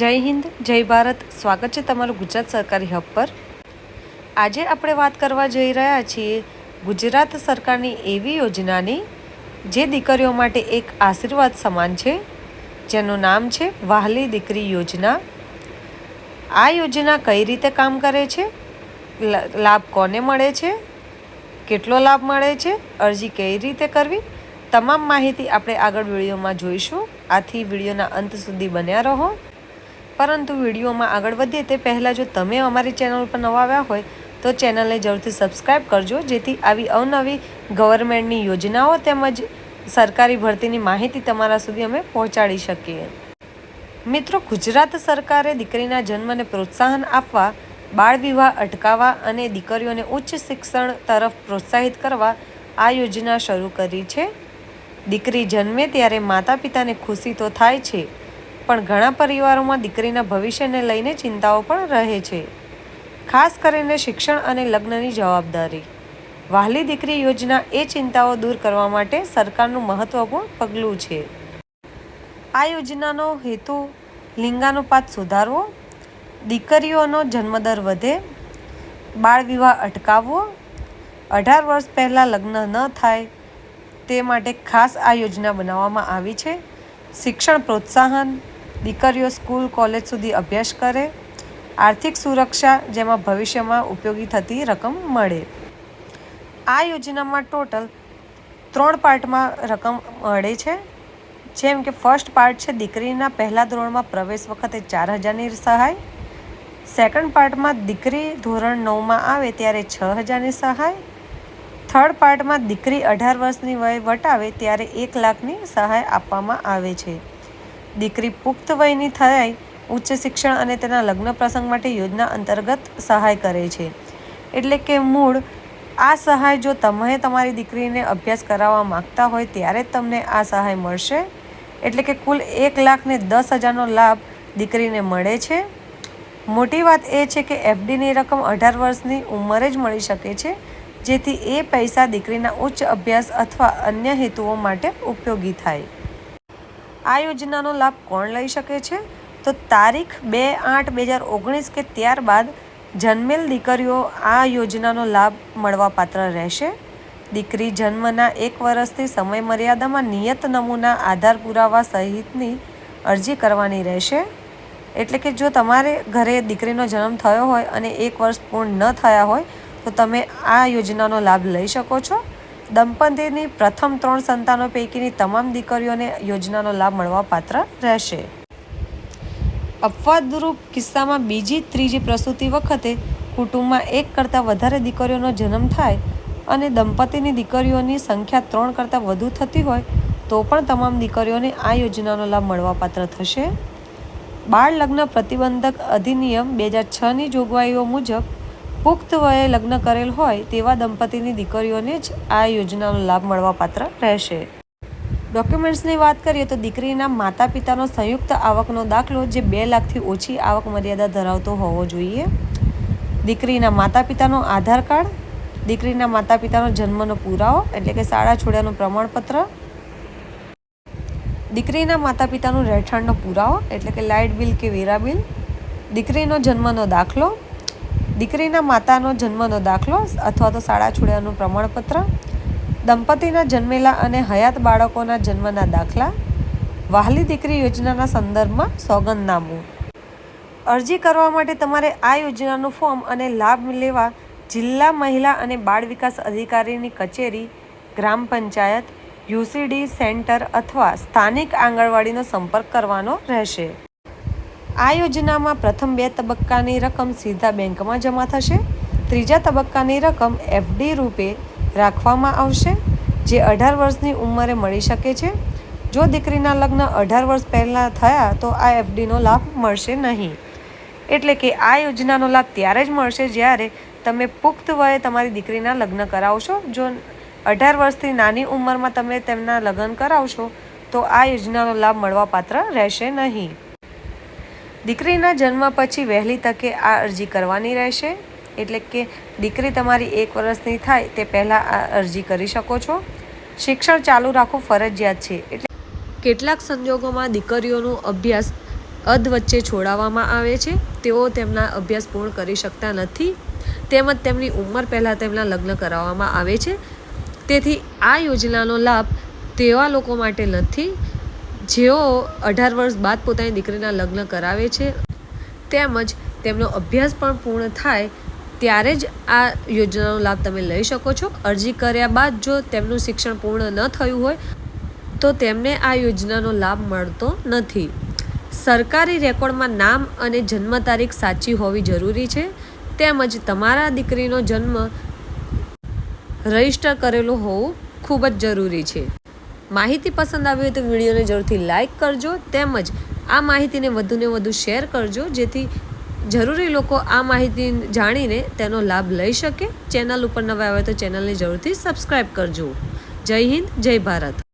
જય હિન્દ, જય ભારત. સ્વાગત છે તમારું ગુજરાત સરકારી હબ પર. આજે આપણે વાત કરવા જઈ રહ્યા છીએ ગુજરાત સરકારની એવી યોજનાની, જે દીકરીઓ માટે એક આશીર્વાદ સમાન છે, જેનું નામ છે વહાલી દીકરી યોજના. આ યોજના કઈ રીતે કામ કરે છે? લાભ કોને મળે છે? કેટલો લાભ મળે છે? અરજી કઈ રીતે કરવી? તમામ માહિતી આપણે આગળ વિડીયોમાં જોઈશું. આથી વિડીયોના અંત સુધી બન્યા રહો. પરંતુ વિડીયોમાં આગળ વધીએ તે પહેલાં જો તમે અમારી ચેનલ પર નવા આવ્યા હોય, તો ચેનલને જરૂરથી સબસ્ક્રાઈબ કરજો, જેથી આવી અવનવી ગવર્મેન્ટની યોજનાઓ તેમજ સરકારી ભરતીની માહિતી તમારા સુધી અમે પહોંચાડી શકીએ. મિત્રો, ગુજરાત સરકારે દીકરીના જન્મને પ્રોત્સાહન આપવા, બાળ વિવાહ અટકાવવા અને દીકરીઓને ઉચ્ચ શિક્ષણ તરફ પ્રોત્સાહિત કરવા આ યોજના શરૂ કરી છે. દીકરી જન્મે ત્યારે માતા પિતાને ખુશી તો થાય છે પણ ઘણા પરિવારોમાં દીકરીના ભવિષ્યને લઈને ચિંતાઓ પણ રહે છે. ખાસ કરીને શિક્ષણ અને લગ્નની જવાબદારી. વહાલી દીકરી યોજના એ ચિંતાઓ દૂર કરવા માટે સરકારનું મહત્વપૂર્ણ પગલું છે. આ યોજનાનો હેતુ લિંગાનુપાત સુધારવો, દીકરીઓનો જન્મદર વધે, બાળ વિવાહ અટકાવવો, અઢાર વર્ષ પહેલાં લગ્ન ન થાય તે માટે ખાસ આ યોજના બનાવવામાં આવી છે. શિક્ષણ પ્રોત્સાહન દીકરીઓ સ્કૂલ, કોલેજ સુધી અભ્યાસ કરે. આર્થિક સુરક્ષા જેમાં ભવિષ્યમાં ઉપયોગી થતી રકમ મળે. આ યોજનામાં ટોટલ ત્રણ પાર્ટમાં રકમ મળે છે. જેમ કે ફર્સ્ટ પાર્ટ છે દીકરીના પહેલા ધોરણમાં પ્રવેશ વખતે ચાર હજારની સહાય. સેકન્ડ પાર્ટમાં દીકરી ધોરણ નવમાં આવે ત્યારે છ હજારની સહાય. થર્ડ પાર્ટમાં દીકરી અઢાર વર્ષની વય વટાવે ત્યારે એક લાખની સહાય આપવામાં આવે છે. દીકરી પુખ્ત વયની થાય, ઉચ્ચ શિક્ષણ અને તેના લગ્ન પ્રસંગ માટે યોજના અંતર્ગત સહાય કરે છે. એટલે કે મૂળ, આ સહાય જો તમે તમારી દીકરીને અભ્યાસ કરાવવા માંગતા હોય ત્યારે જ તમને આ સહાય મળશે. એટલે કે કુલ એક લાખને દસ હજારનો લાભ દીકરીને મળે છે. મોટી વાત એ છે કે એફડીની રકમ અઢાર વર્ષની ઉંમરે જ મળી શકે છે, જેથી એ પૈસા દીકરીના ઉચ્ચ અભ્યાસ અથવા અન્ય હેતુઓ માટે ઉપયોગી થાય. આ યોજનાનો લાભ કોણ લઈ શકે છે? તો તારીખ બે આઠ બે હજાર ઓગણીસ કે ત્યારબાદ જન્મેલ દીકરીઓ આ યોજનાનો લાભ મળવાપાત્ર રહેશે. દીકરી જન્મના એક વર્ષથી સમય મર્યાદામાં નિયત નમૂના આધાર પુરાવા સહિતની અરજી કરવાની રહેશે. એટલે કે જો તમારે ઘરે દીકરીનો જન્મ થયો હોય અને એક વર્ષ પૂર્ણ ન થયા હોય, તો તમે આ યોજનાનો લાભ લઈ શકો છો. દંપતીની પ્રથમ ત્રણ સંતાનો પૈકીની તમામ દીકરીઓને યોજનાનો લાભ મળવા પાત્ર રહેશે. અપવાદરૂપ કિસ્સામાં બીજી, ત્રીજી પ્રસૂતિ વખતે કુટુંબમાં એક કરતાં વધારે દીકરીઓનો જન્મ થાય અને દંપતીની દીકરીઓની સંખ્યા ત્રણ કરતાં વધુ થતી હોય, તો પણ તમામ દીકરીઓને આ યોજનાનો લાભ મળવાપાત્ર થશે. બાળ લગ્ન પ્રતિબંધક અધિનિયમ બે હજાર છની જોગવાઈઓ મુજબ પુખ્ત વયે લગ્ન કરેલ હોય તેવા દંપતીની દીકરીઓને જ આ યોજનાનો લાભ મળવાપાત્ર રહેશે. ડોક્યુમેન્ટ્સની વાત કરીએ તો દીકરીના માતા પિતાનો સંયુક્ત આવકનો દાખલો જે બે લાખથી ઓછી આવક મર્યાદા ધરાવતો હોવો જોઈએ. દીકરીના માતા પિતાનો આધાર કાર્ડ, દીકરીના માતા પિતાનો જન્મનો પુરાવો એટલે કે શાળા છોડ્યાનું પ્રમાણપત્ર, દીકરીના માતા પિતાનું રહેઠાણનો પુરાવો એટલે કે લાઇટ બિલ કે વેરા બિલ, દીકરીનો જન્મનો દાખલો દીકરીના માતાનો જન્મનો દાખલો અથવા તો શાળા છોડ્યાનું પ્રમાણપત્ર, દંપતીના જન્મેલા અને હયાત બાળકોના જન્મના દાખલા, વહાલી દીકરી યોજનાના સંદર્ભમાં સોગંદનામું. અરજી કરવા માટે તમારે આ યોજનાનું ફોર્મ અને લાભ લેવા જિલ્લા મહિલા અને બાળ વિકાસ અધિકારીની કચેરી, ગ્રામ પંચાયત, યુસીડી સેન્ટર અથવા સ્થાનિક આંગણવાડીનો સંપર્ક કરવાનો રહેશે. આ યોજનામાં પ્રથમ બે તબક્કાની રકમ સીધા બેંકમાં જમા થશે. ત્રીજા તબક્કાની રકમ એફડી રૂપે રાખવામાં આવશે, જે અઢાર વર્ષની ઉંમરે મળી શકે છે. જો દીકરીના લગ્ન અઢાર વર્ષ પહેલાં થયા, તો આ એફડીનો લાભ મળશે નહીં. એટલે કે આ યોજનાનો લાભ ત્યારે જ મળશે જ્યારે તમે પુખ્ત વયે તમારી દીકરીના લગ્ન કરાવશો. જો અઢાર વર્ષથી નાની ઉંમરમાં તમે તેમના લગ્ન કરાવશો, તો આ યોજનાનો લાભ મળવાપાત્ર રહેશે નહીં. દીકરીના જન્મ પછી વહેલી તકે આ અરજી કરવાની રહેશે. એટલે કે દીકરી તમારી એક વર્ષની થાય તે પહેલાં આ અરજી કરી શકો છો. શિક્ષણ ચાલુ રાખવું ફરજિયાત છે. એટલે કેટલાક સંજોગોમાં દીકરીઓનો અભ્યાસ અધ વચ્ચે છોડાવવામાં આવે છે. તેઓ તેમના અભ્યાસ પૂર્ણ કરી શકતા નથી. તેમજ તેમની ઉંમર પહેલાં તેમના લગ્ન કરાવવામાં આવે છે. તેથી આ યોજનાનો લાભ તેવા લોકો માટે નથી. જેઓ અઢાર વર્ષ બાદ પોતાની દીકરીના લગ્ન કરાવે છે, તેમજ તેમનો અભ્યાસ પણ પૂર્ણ થાય, ત્યારે જ આ યોજનાનો લાભ તમે લઈ શકો છો. અરજી કર્યા બાદ જો તેમનું શિક્ષણ પૂર્ણ ન થયું હોય, તો તેમને આ યોજનાનો લાભ મળતો નથી. સરકારી રેકોર્ડમાં નામ અને જન્મ તારીખ સાચી હોવી જરૂરી છે, તેમજ તમારા દીકરીનો જન્મ રજિસ્ટર કરેલો હોવું ખૂબ જ જરૂરી છે. માહિતી પસંદ આવી હોય તો વિડીયોને જરૂરથી લાઇક કરજો તેમજ આ માહિતીને વધુને વધુ શેર કરજો જેથી જરૂરી લોકો આ માહિતી જાણીને તેનો લાભ લઈ શકે. ચેનલ ઉપર નવા આવે તો ચેનલને જરૂરથી સબસ્ક્રાઈબ કરજો. જય હિન્દ, જય ભારત.